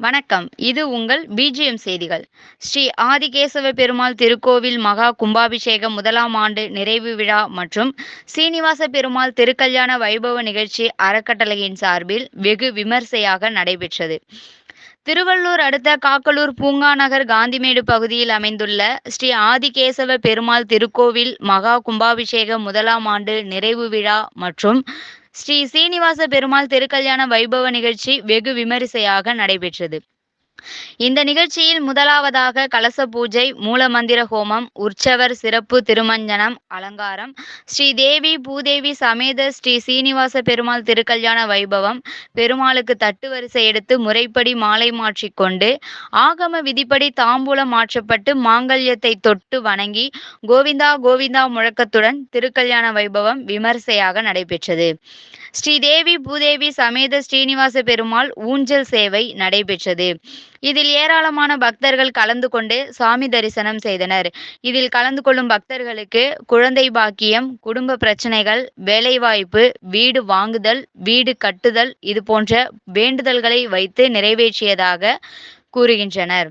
வணக்கம். இது உங்கள் பிஜிஎம் செய்திகள். ஸ்ரீ ஆதிகேசவ பெருமாள் திருக்கோவில் மகா கும்பாபிஷேகம் முதலாம் ஆண்டு நிறைவு விழா மற்றும் சீனிவாச பெருமாள் திருக்கல்யாண வைபவ நிகழ்ச்சி அறக்கட்டளையின் சார்பில் வெகு விமர்சையாக நடைபெற்றது. திருவள்ளூர் அடுத்த காக்கலூர் பூங்கா நகர் காந்திமேடு பகுதியில் அமைந்துள்ள ஸ்ரீ ஆதிகேசவ பெருமாள் திருக்கோவில் மகா கும்பாபிஷேக முதலாம் ஆண்டு நிறைவு விழா மற்றும் ஸ்ரீ சீனிவாச பெருமாள் திருக்கல்யாண வைபவ நிகழ்ச்சி வெகு விமரிசையாக நடைபெற்றது. இந்த நிகழ்ச்சியில் முதலாவதாக கலச பூஜை மூலமந்திர ஹோமம் உற்சவர் சிறப்பு திருமஞ்சனம் அலங்காரம் ஸ்ரீ தேவி பூதேவி சமேத ஸ்ரீ சீனிவாச பெருமாள் திருக்கல்யாண வைபவம் பெருமாளுக்கு தட்டு வரிசை எடுத்து முறைப்படி மாலை மாற்றிக்கொண்டு ஆகம விதிப்படி தாம்பூலம் மாற்றப்பட்டு மாங்கல்யத்தை தொட்டு வணங்கி கோவிந்தா கோவிந்தா முழக்கத்துடன் திருக்கல்யாண வைபவம் விமர்சையாக நடைபெற்றது. ஸ்ரீதேவி பூதேவி சமேத ஸ்ரீனிவாச பெருமாள் ஊஞ்சல் சேவை நடைபெற்றது. இதில் ஏராளமான பக்தர்கள் கலந்து கொண்டு சாமி தரிசனம் செய்தனர். இதில் கலந்து கொள்ளும் பக்தர்களுக்கு குழந்தை பாக்கியம் குடும்ப பிரச்சனைகள் வேலைவாய்ப்பு வீடு வாங்குதல் வீடு கட்டுதல் இது போன்ற வேண்டுதல்களை வைத்து நிறைவேற்றியதாக கூறுகின்றனர்.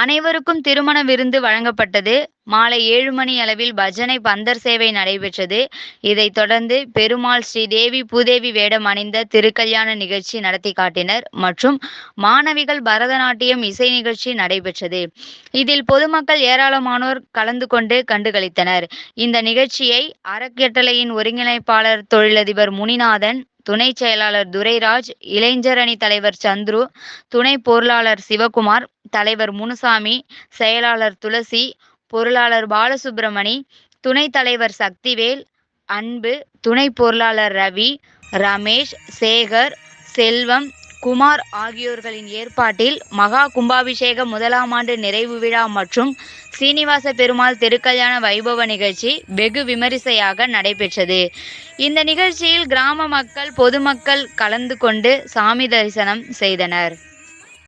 அனைவருக்கும் திருமண விருந்து வழங்கப்பட்டது. மாலை ஏழு மணி அளவில் பஜனை பந்தர் சேவை நடைபெற்றது. இதைத் தொடர்ந்து பெருமாள் ஸ்ரீ தேவி பூதேவி வேடம் அணிந்த திருக்கல்யாண நிகழ்ச்சி நடத்தி காட்டினர் மற்றும் மாணவிகள் பரதநாட்டியம் இசை நிகழ்ச்சி நடைபெற்றது. இதில் பொதுமக்கள் ஏராளமானோர் கலந்து கொண்டு கண்டுகளித்தனர். இந்த நிகழ்ச்சியை அறக்கட்டளையின் ஒருங்கிணைப்பாளர் தொழிலதிபர் முனிநாதன் துணை செயலாளர் துரைராஜ் இளைஞர் அணி தலைவர் சந்துரு துணை பொருளாளர் சிவகுமார் தலைவர் முனுசாமி செயலாளர் துளசி பொருளாளர் பாலசுப்பிரமணி துணை தலைவர் சக்திவேல் அன்பு துணை பொருளாளர் ரவி ரமேஷ் சேகர் செல்வம் குமார் ஆகியோர்களின் ஏற்பாட்டில் மகா கும்பாபிஷேக முதலாம் ஆண்டு நிறைவு விழா மற்றும் சீனிவாச பெருமாள் திருக்கல்யாண வைபவ நிகழ்ச்சி வெகு விமரிசையாக நடைபெற்றது. இந்த நிகழ்ச்சியில் கிராம மக்கள் பொதுமக்கள் கலந்து கொண்டு சாமி தரிசனம் செய்தனர்.